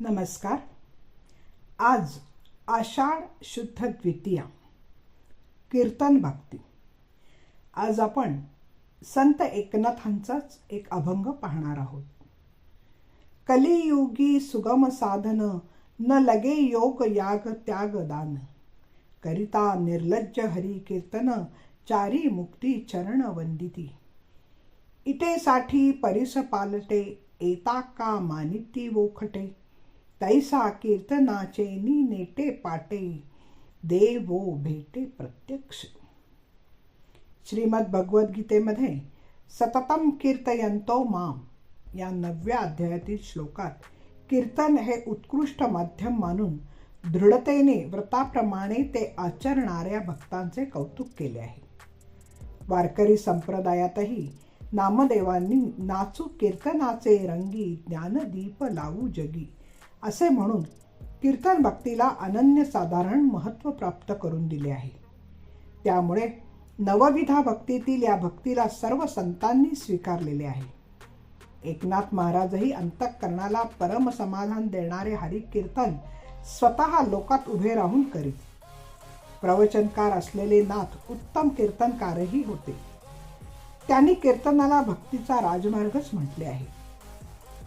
नमस्कार. आज आषाढ शुद्ध द्वितीया. कीर्तन भक्ती. आज आपण संत एकनाथांचाच एक अभंग पाहणार आहोत. कलियुगी सुगम साधन न लगे योग याग त्याग दान. करिता निर्लज्ज हरी कीर्तन चारी मुक्ती चरण वंदिती. इटेसाठी परिस पालटे एता का मानिती वोखटे तैसा कीर्तनाचे नी नेटे पाटे देवो भेटे प्रत्यक्ष श्रीमद भगवद्गीतेमध्ये सततम कीर्तयंतो माम या नवव्या अध्यायातील श्लोकात कीर्तन हे उत्कृष्ट माध्यम मानून दृढतेने व्रताप्रमाणे ते आचरणाऱ्या भक्तांचे कौतुक केले आहे वारकरी संप्रदायातही नामदेवांनी नाचू कीर्तनाचे रंगी ज्ञानदीप लावू जगी असे म्हणून कीर्तन भक्तीला अनन्यसाधारण महत्त्व प्राप्त करून दिले आहे. त्यामुळे नवविधा भक्तीतील या भक्तीला सर्व संतांनी स्वीकारलेले आहे. एकनाथ महाराजही अंतःकरणाला परमसमाधान देणारे हरिकीर्तन स्वतः लोकात उभे राहून करीत. प्रवचनकार असलेले नाथ उत्तम कीर्तनकारही होते. त्यांनी कीर्तनाला भक्तीचा राजमार्गच म्हटले आहे.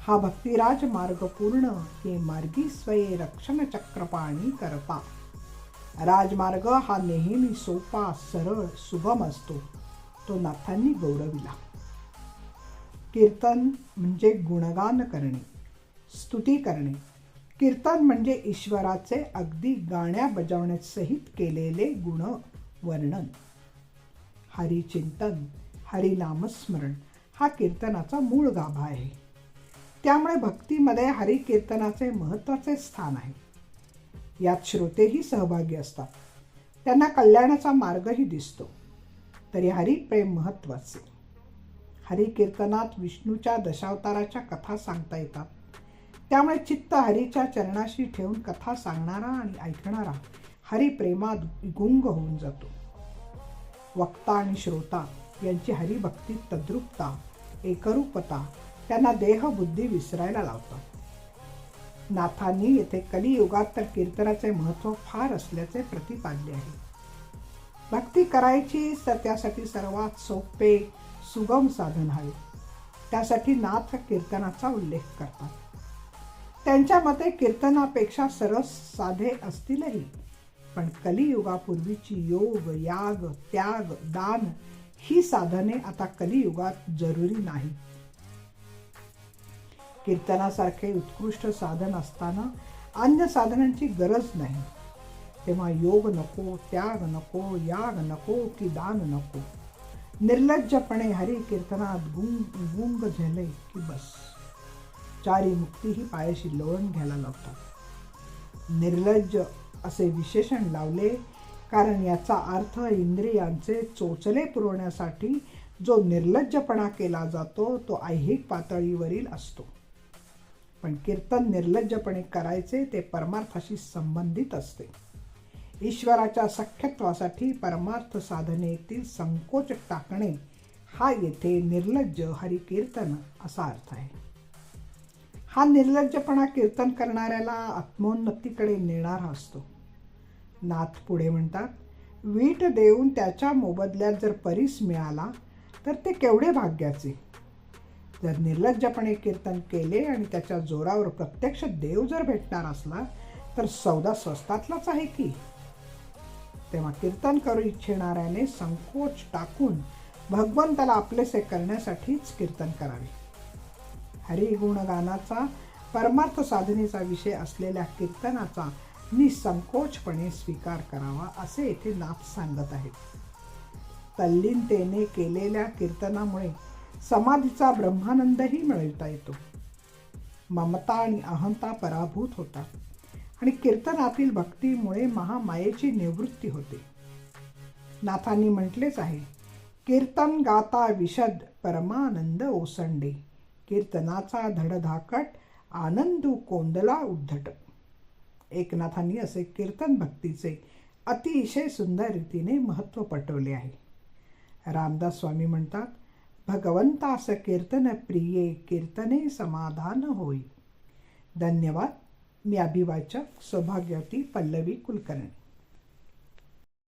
हा भक्तिराज मार्ग पूर्ण हे मार्गी स्वये रक्षण चक्रपाणी करता राजमार्ग हा नेहमी सोपा सरळ सुगम असतो. तो नाथांनी गौरविला. कीर्तन म्हणजे गुणगान करणे स्तुती करणे. कीर्तन म्हणजे ईश्वराचे अगदी गाण्या बजावण्यासहित केलेले गुण वर्णन. हरिचिंतन हरिनामस्मरण हा कीर्तनाचा मूळ गाभा आहे. त्यामुळे भक्तीमध्ये हरिकीर्तनाचे महत्त्वाचे स्थान आहे. यात श्रोतेही सहभागी असतात. त्यांना कल्याणाचा मार्गही दिसतो. तरी हरिप्रेम महत्त्वाचे. हरिकीर्तनात विष्णूच्या दशावताराच्या कथा सांगता येतात. त्यामुळे चित्त हरीच्या चरणाशी ठेवून कथा सांगणारा आणि ऐकणारा हरिप्रेमात गुंग होऊन जातो. वक्ता आणि श्रोता यांची हरिभक्ती तद्रुपता एकरूपता त्यांना देहबुद्धी विसरायला लावतात. नाथांनी येथे कलियुगात तर कीर्तनाचे महत्त्व फार असल्याचे प्रतिपादले आहे. भक्ती करायची तर त्यासाठी सर्वात सोपे सुगम साधन हवे त्यासाठी नाथ कीर्तनाचा उल्लेख करतात. त्यांच्या मते कीर्तनापेक्षा सरस साधे असतीलही पण कलियुगापूर्वीची योग याग त्याग दान ही साधने आता कलियुगात जरुरी नाही कीर्तनासारखे उत्कृष्ट साधन असताना अन्य साधनांची गरज नाही. तेव्हा योग नको त्याग नको याग नको की दान नको. निर्लज्जपणे हरी कीर्तनात गुंग गुंग झाले की बस. चारी मुक्ती ही पायाशी लोळण घ्यायला लावतात. निर्लज्ज असे विशेषण लावले कारण याचा अर्थ इंद्रियांचे चोचले पुरवण्यासाठी जो निर्लज्जपणा केला जातो तो ऐहिक पातळीवरील असतो. पण कीर्तन निर्लज्जपणे करायचे ते परमार्थाशी संबंधित असते. ईश्वराच्या सख्यत्वासाठी परमार्थ साधनेतील संकोच टाकणे हा येथे निर्लज्ज हरिकीर्तन असा अर्थ आहे. हा निर्लज्जपणा कीर्तन करणाऱ्याला आत्मोन्नतीकडे नेणारा असतो. नाथ पुढे म्हणतात वीट देऊन त्याच्या मोबदल्यात जर परीस मिळाला तर ते केवढे भाग्याचे? जर निर्लज्जपणे कीर्तन केले आणि त्याच्या जोरावर प्रत्यक्ष देव जर भेटणार असला तर सौदा स्वस्तातलाच आहे की? तेव्हा कीर्तन करू इच्छिणाऱ्याने संकोच टाकून भगवंताला आपलेसे करण्यासाठीच कीर्तन करावे. हरिगुणगानाचा परमार्थ साधनेचा विषय असलेल्या कीर्तनाचा निसंकोचपणे स्वीकार करावा असे येथे नाथ सांगत आहेत. तल्लीनतेने केलेल्या कीर्तनामुळे समाधीचा ब्रह्मानंदही मिळवता येतो. ममता आणि अहंता पराभूत होतात आणि कीर्तनातील भक्तीमुळे महामायेची निवृत्ती होते. नाथांनी म्हटलेच आहे कीर्तन गाता विशद परमानंद ओसंडे कीर्तनाचा धडधाकट आनंदू कोंदला उद्धट. एकनाथांनी असे कीर्तन भक्तीचे अतिशय सुंदर रीतीने महत्त्व पटवले आहे. रामदास स्वामी म्हणतात भगवंतास कीर्तन प्रिये कीर्तने समाधान होई। धन्यवाद। मी अभिवाचक सौभाग्यवती पल्लवी कुलकर्णी।